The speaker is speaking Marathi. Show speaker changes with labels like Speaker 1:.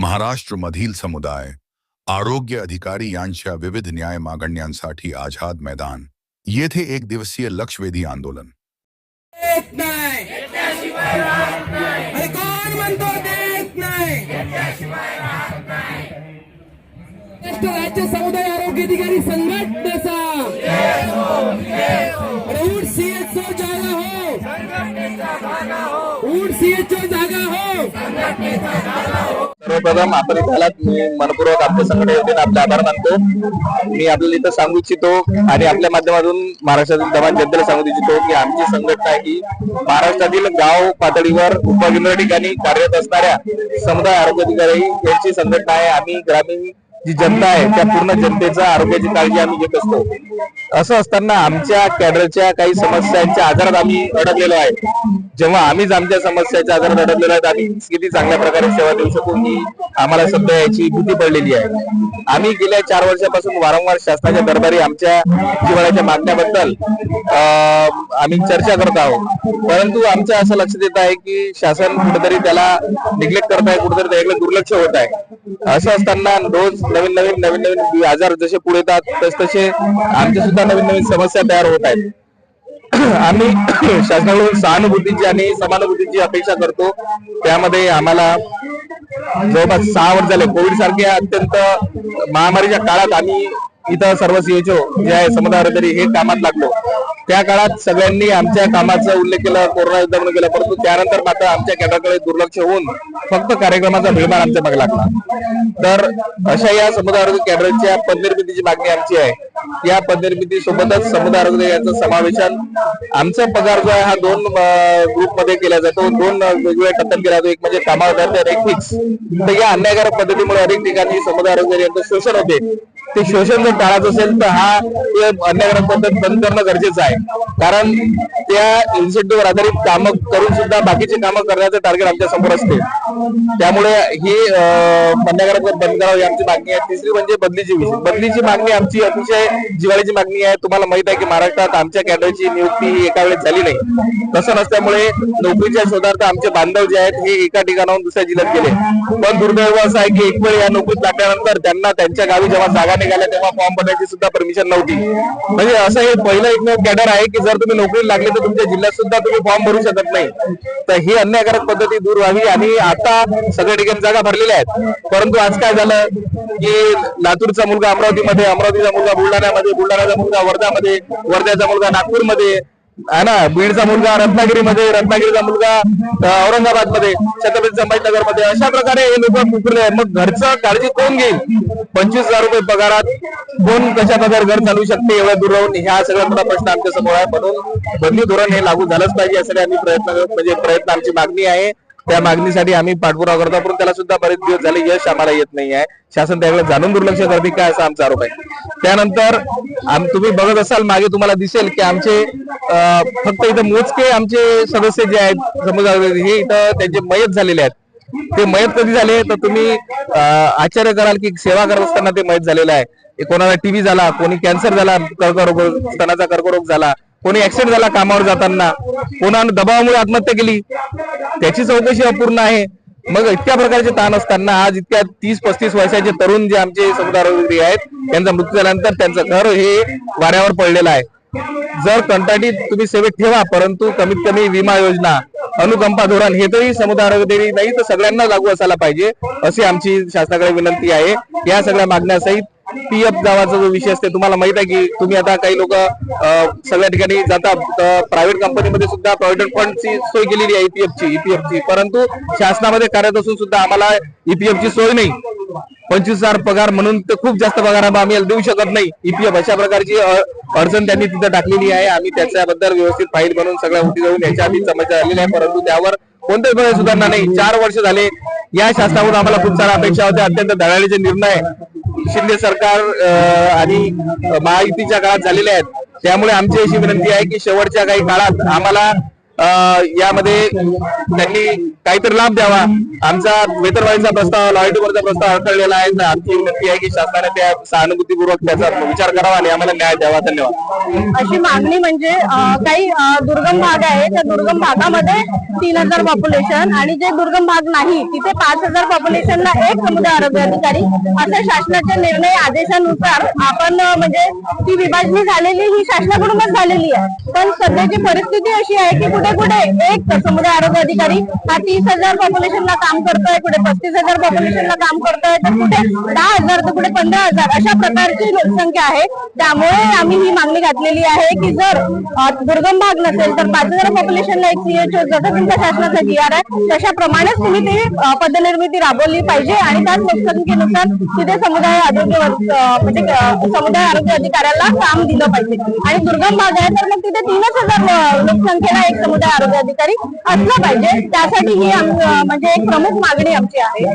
Speaker 1: महाराष्ट्रमधील समुदाय आरोग्य अधिकारी यांच्या विविध न्याय मागण्यांसाठी आझाद मैदान येथे एक दिवसीय लक्षवेधी आंदोलन.
Speaker 2: देत नाही. अरे कोण म्हणतो देत नाही? महाराष्ट्र राज्य समुदाय आरोग्य अधिकारी संघटनेचा. उठ सीएचओ जागा हो. उठ सीएचओ जागा हो.
Speaker 3: सर्वप्रथम आपण इथे आलात मी मनपूर्वक आपल्या संघटने आपला आपले आभार मानतो. मी आपल्याला इथं सांगू इच्छितो आणि आपल्या माध्यमातून महाराष्ट्रातील तमाम जनतेला सांगू इच्छितो की आमची संघटना ही महाराष्ट्रातील गाव पातळीवर उपकेंद्र ठिकाणी कार्यरत असणाऱ्या समुदाय आरोग्य अधिकारी यांची संघटना आहे. आम्ही ग्रामीण जी जनता आहे त्या पूर्ण जनतेचा आरोग्याची काळजी आम्ही घेत असतो. असं असताना आमच्या कॅडरच्या काही समस्यांच्या आजारात आम्ही अडकलेलो आहे. जेव्हा आम्हीच आमच्या समस्याच्या आजारात अडकलेलो आहेत आम्ही किती चांगल्या प्रकारे सेवा देऊ शकू ही आम्हाला सध्या याची भीती पडलेली आहे. आम्ही गेल्या चार वर्षापासून वारंवार शासनाच्या दरबारी आमच्या जिवाळ्याच्या मागण्याबद्दल अं, आम्ही चर्चा करत आहोत. परंतु आमच्या असं लक्षात येत आहे की शासन कुठेतरी त्याला निग्लेक्ट करत आहे कुठेतरी त्याकडे दुर्लक्ष होत आहे. असं असताना रोज नवीन नवीन नवीन नवीन आजार जसे पुढे येतात तस तसे आमच्या सुद्धा नवीन नवीन समस्या तयार होत आहेत. आम्ही शासनाकडून सहानुभूतीची आणि समानुभूतीची अपेक्षा करतो. त्यामध्ये आम्हाला जवळपास सहा वर्ष झाले. कोविड सारख्या अत्यंत महामारीच्या काळात आम्ही इथं सर्व सीएचओ जे आहे समुदाय तरी हे कामात लागलो. त्या काळात सगळ्यांनी आमच्या कामाचा उल्लेख केला कोरोना युद्ध म्हणून केला. परंतु त्यानंतर मात्र आमच्या कॅडरकडे दुर्लक्ष होऊन फक्त कार्यक्रमाचा भीडमान आमच्या मागे लागला. तर अशा या समुदाय आरोग्य कॅडरच्या पदनिर्मितीची मागणी आमची आहे. या पदनिर्मिती सोबतच समुदाय आरोग्य यांचा समावेशन. आमचा पगार जो आहे हा दोन ग्रुपमध्ये केला जातो. दोन वेगवेगळ्या टप्प्यात केला जातो एक म्हणजे कामावर एक फिक्स तर या अन्यायकारक पद्धतीमुळे अनेक ठिकाणी समुदाय आरोग्य यांचं शोषण होते. ते शोषण जर टाळायचं असेल तर हा अन्यायकारक पद्धत बंद करणं गरजेचं आहे. कारण त्या इन्सेंटिव्हवर आधारित कामं करून सुद्धा बाकीचे कामं करण्याचं टार्गेट आमच्यासमोर असते. त्यामुळे ही अं, बंद करावी आमची मागणी आहे. तिसरी म्हणजे बदलीची विषय. बदलीची मागणी आमची अतिशय जिवाळीची मागणी आहे. तुम्हाला माहीत आहे की महाराष्ट्रात आमच्या कॅडरची नियुक्ती ही एका वेळेस झाली नाही. तसं नसल्यामुळे नोकरीच्या शोधार्थ आमचे बांधव जे आहेत हे एका ठिकाणाहून दुसऱ्या जिल्ह्यात गेले. पण दुर्दैव असं आहे की एक वेळ या नोकरीत लागल्यानंतर त्यांना त्यांच्या गावी जेव्हा जागा निघाल्या तेव्हा फॉर्म भरण्याची सुद्धा परमिशन नव्हती. म्हणजे असं हे पहिलं एक कॅडर आहे की जर तुम्ही नोकरी लागले तर तुमच्या जिल्ह्यात सुद्धा तुम्ही फॉर्म भरू शकत नाही. तर ही अन्यायकारक पद्धती दूर व्हावी आणि आता सगळ्या ठिकाणी जागा भरलेल्या आहेत. परंतु आज काय झालं की लातूरचा मुलगा अमरावतीमध्ये अमरावतीचा मुलगा बुलढाण्यामध्ये बुलढाण्याचा मुलगा वर्ध्यामध्ये वर्ध्याचा मुलगा नागपूरमध्ये आहे ना? बीडचा मुलगा रत्नागिरीमध्ये रत्नागिरीचा मुलगा औरंगाबादमध्ये छत्रपती संभाजीनगरमध्ये अशा प्रकारे हे लोक कुकले मग घरचं काळजी कोण घेईल? पंचवीस हजार रुपये पगारात कोण कशा प्रकारे घर चालू शकते एवढ्या दूर राहून? ह्या सगळ्या मोठा प्रश्न आमच्यासमोर आहे. म्हणून बदली धोरण हे लागू झालंच पाहिजे असं आम्ही प्रयत्न म्हणजे प्रयत्न आमची मागणी आहे. त्या मागणीसाठी आम्ही पाठपुरावा करतो पण त्याला सुद्धा बरेच दिवस झाले यश आम्हाला येत नाही आहे. शासन त्याकडे जाणून दुर्लक्ष करते काय असा आमचा आरोप आहे. त्यानंतर तुम्ही बघत असाल मागे तुम्हाला दिसेल की आमचे फक्त इथं मोजके आमचे सदस्य जे आहेत समजा हे इथं त्यांचे मयत झालेले आहेत. ते मयत कधी झाले? तर तुम्ही आश्चर्य कराल की सेवा करत असताना ते मयत झालेलं आहे. कोणाला टीबी झाला कोणी कॅन्सर झाला कर्करोग स्तनाचा कर्करोग झाला कोणी ऍक्सिडेंट झाला कामावर जाताना कोणानं दबावामुळे आत्महत्या केली त्याची चौकशी अपूर्ण आहे. मग इतक्या प्रकारचे ताण असताना आज इतक्या तीस पस्तीस वर्षाचे तरुण जे आमचे समुदाय आहेत त्यांचा मृत्यू झाल्यानंतर त्यांचं घर हे वाऱ्यावर पडलेलं आहे. जर कंटाटी तुम्ही सेवेत ठेवा परंतु कमीत कमी विमा योजना अनुकंपा धोरण हे तरी समुदाय नाही तर सगळ्यांना लागू असायला पाहिजे अशी आमची शासनाकडे विनंती आहे. या सगळ्या मागण्यासहित पीएफ गावाचा जो विषय असते तुम्हाला माहीत आहे की तुम्ही आता काही लोक सगळ्या ठिकाणी जातात प्रायव्हेट कंपनीमध्ये सुद्धा प्रॉव्हिडंट फंडची सोय केलेली आहे ईपीएफची ची ईपीएफ ची. परंतु शासनामध्ये कार्यरत असून सुद्धा आम्हाला ईपीएफ ची सोय नाही. पंचवीस हजार पगार म्हणून तर खूप जास्त पगार आम्ही देऊ शकत नाही. ईपीएफ अशा प्रकारची अडचण त्यांनी तिथं टाकलेली आहे. आम्ही त्याच्याबद्दल व्यवस्थित फाईल बनवून सगळ्या उठी जाऊन याच्या आधी समस्या झालेली आहे परंतु त्यावर कोणत्याच प्रकारे सुधारणा नाही. चार वर्ष झाले या शासनाकडून आम्हाला खूप साऱ्या अपेक्षा होत्या. अत्यंत धडाडीचे निर्णय शिंदे सरकार आणि महायुतीच्या काळात झालेले आहेत. त्यामुळे आमची अशी विनंती आहे की शेवटच्या काही काळात आम्हाला यामध्ये त्यांनी काहीतरी लाभ द्यावा. आमचा वेतनवाढीचा प्रस्ताव लॉयटूवरचा प्रस्ताव अडकलेला आहे. आमची विनंती आहे की शासनाने त्या सहानुभूतीपूर्वक त्याचा विचार करावा आणि आम्हाला न्याय द्यावा. धन्यवाद.
Speaker 4: अशी मागणी म्हणजे काही दुर्गम भाग आहे त्या दुर्गम भागामध्ये तीन हजार पॉप्युलेशन आणि जे दुर्गम भाग नाही तिथे पाच हजार पॉप्युलेशनला एक समुदाय आरोग्य अधिकारी. असा शासनाच्या निर्णय आदेशानुसार आपण म्हणजे ती विभागणी झालेली ही शासनाकडूनच झालेली आहे. पण सध्याची परिस्थिती अशी आहे की कुठे कुठे एक समुदाय आरोग्य अधिकारी हा तीस हजार पॉप्युलेशनला काम करतोय कुठे पस्तीस हजार पॉप्युलेशनला काम करतोय. तर कुठे दहा हजार तर कुठे पंधरा हजार अशा प्रकारची लोकसंख्या आहे. त्यामुळे आम्ही ही मागणी घातलेली आहे की जर दुर्गम भाग नसेल तर पाच हजार पॉप्युलेशनला एक सीएचओ जसं तुमच्या शासनाचा जी आर आहे. तशाप्रमाणेच तुम्ही ती पदनिर्मिती राबवली पाहिजे आणि त्याच लोकसंख्येनुसार तिथे समुदाय आरोग्य म्हणजे समुदाय आरोग्य अधिकाऱ्याला काम दिलं पाहिजे. आणि दुर्गम भाग आहे तर मग तिथे तीनच हजार लोकसंख्येला एक समुदाय आरोग्य अधिकारी असलं पाहिजे. त्यासाठी ही म्हणजे एक प्रमुख मागणी आमची आहे.